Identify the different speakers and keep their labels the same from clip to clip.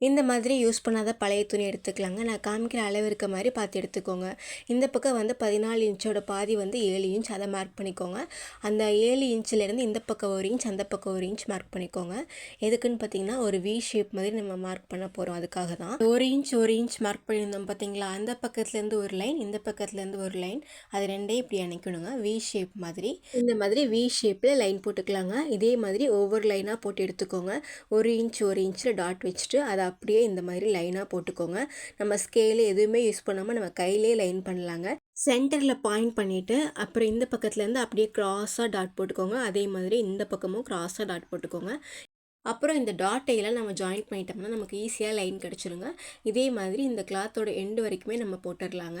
Speaker 1: இந்த மாதிரி யூஸ் பண்ணாத பழைய துணி எடுத்துக்கலாங்க. நான் காமிக்கிற அளவு இருக்க மாதிரி பார்த்து எடுத்துக்கோங்க. இந்த பக்கம் வந்து பதினாலு இன்ச்சோட பாதி வந்து ஏழு இன்ச் அதை மார்க் பண்ணிக்கோங்க. அந்த ஏழு இன்ச்சிலேருந்து இந்த பக்கம் ஒரு இன்ச் அந்த பக்கம் ஒரு இன்ச் மார்க் பண்ணிக்கோங்க. எதுக்குன்னு பார்த்தீங்கன்னா ஒரு வி ஷேப் மாதிரி நம்ம மார்க் பண்ண போகிறோம் அதுக்காக தான். ஒரு இன்ச் ஒரு இன்ச் மார்க் பண்ணியிருந்தோம் பார்த்தீங்களா? அந்த பக்கத்துலேருந்து ஒரு லைன் இந்த பக்கத்துலேருந்து ஒரு லைன் அது ரெண்டே இப்படி அணைக்கணுங்க. வி ஷேப் மாதிரி. இந்த மாதிரி வி ஷேப்பில் லைன் போட்டுக்கலாங்க. இதே மாதிரி ஒவ்வொரு லைனாக போட்டு எடுத்துக்கோங்க. ஒரு இன்ச் ஒரு இன்ச்சில் டாட் வச்சுட்டு அதை அப்படியே இந்த மாதிரி லைனாக போட்டுக்கோங்க. நம்ம ஸ்கேலு எதுவுமே யூஸ் பண்ணாமல் நம்ம கையிலே லைன் பண்ணலாங்க. சென்டரில் பாயிண்ட் பண்ணிவிட்டு அப்புறம் இந்த பக்கத்துலேருந்து அப்படியே க்ராஸாக டாட் போட்டுக்கோங்க. அதே மாதிரி இந்த பக்கமும் க்ராஸாக டாட் போட்டுக்கோங்க. அப்புறம் இந்த டாட்டையெல்லாம் நம்ம ஜாயின் பண்ணிட்டோம்னா நமக்கு ஈஸியாக லைன் கிடச்சிருங்க. இதே மாதிரி இந்த கிளாத்தோட எண்டு வரைக்குமே நம்ம போட்டுடலாங்க.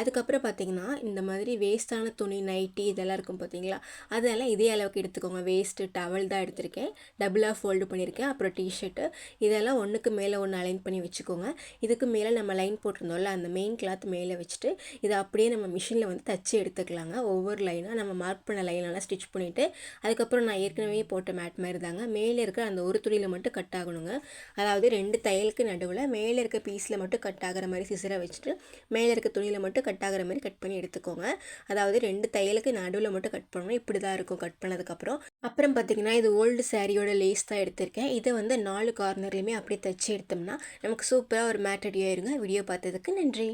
Speaker 1: அதுக்கப்புறம் பார்த்திங்கன்னா இந்த மாதிரி வேஸ்ட்டான துணி நைட்டி இதெல்லாம் இருக்கும் பார்த்தீங்களா அதெல்லாம் இதே அளவுக்கு எடுத்துக்கோங்க. வேஸ்ட்டு டவல் தான் எடுத்திருக்கேன். டபுளாக ஃபோல்டு பண்ணியிருக்கேன் அப்புறம் டிஷர்ட்டு இதெல்லாம் ஒன்றுக்கு மேலே ஒன்று அலைன் பண்ணி வச்சுக்கோங்க. இதுக்கு மேலே நம்ம லைன் போட்டிருந்தோம்ல அந்த மெயின் கிளாத் மேலே வச்சுட்டு இதை அப்படியே நம்ம மிஷினில் வந்து தச்சு எடுத்துக்கலாங்க. ஒவ்வொரு லைனாக நம்ம மார்க் பண்ண லைனெல்லாம் ஸ்டிச் பண்ணிவிட்டு அதுக்கப்புறம் நான் ஏற்கனவே போட்ட மேட் மாதிரி தாங்க. மேலே இருக்கிற அந்த ஒரு துணியில் மட்டும் கட் ஆகணுங்க. அதாவது ரெண்டு தையலுக்கு நடுவில் மேலே இருக்க பீஸில் மட்டும் கட் ஆகிற மாதிரி சிசரை வச்சுட்டு மேலே இருக்க துணியில் மட்டும் கட் ஆகிற மாதிரி கட் பண்ணி எடுத்துக்கோங்க. அதாவது ரெண்டு தையலுக்கு நடுவில் மட்டும் கட் பண்ணணும் இப்படி தான் இருக்கும் கட் பண்ணதுக்கப்புறம். அப்புறம் பார்த்திங்கன்னா இது ஓல்டு சாரியோட லேஸ் தான் எடுத்திருக்கேன். இதை வந்து நாலு கார்னர்லேயுமே அப்படியே தைச்சி எடுத்தோம்னா நமக்கு சூப்பராக ஒரு மேட் ஆயிருங்க வீடியோ பார்த்ததுக்கு நன்றி.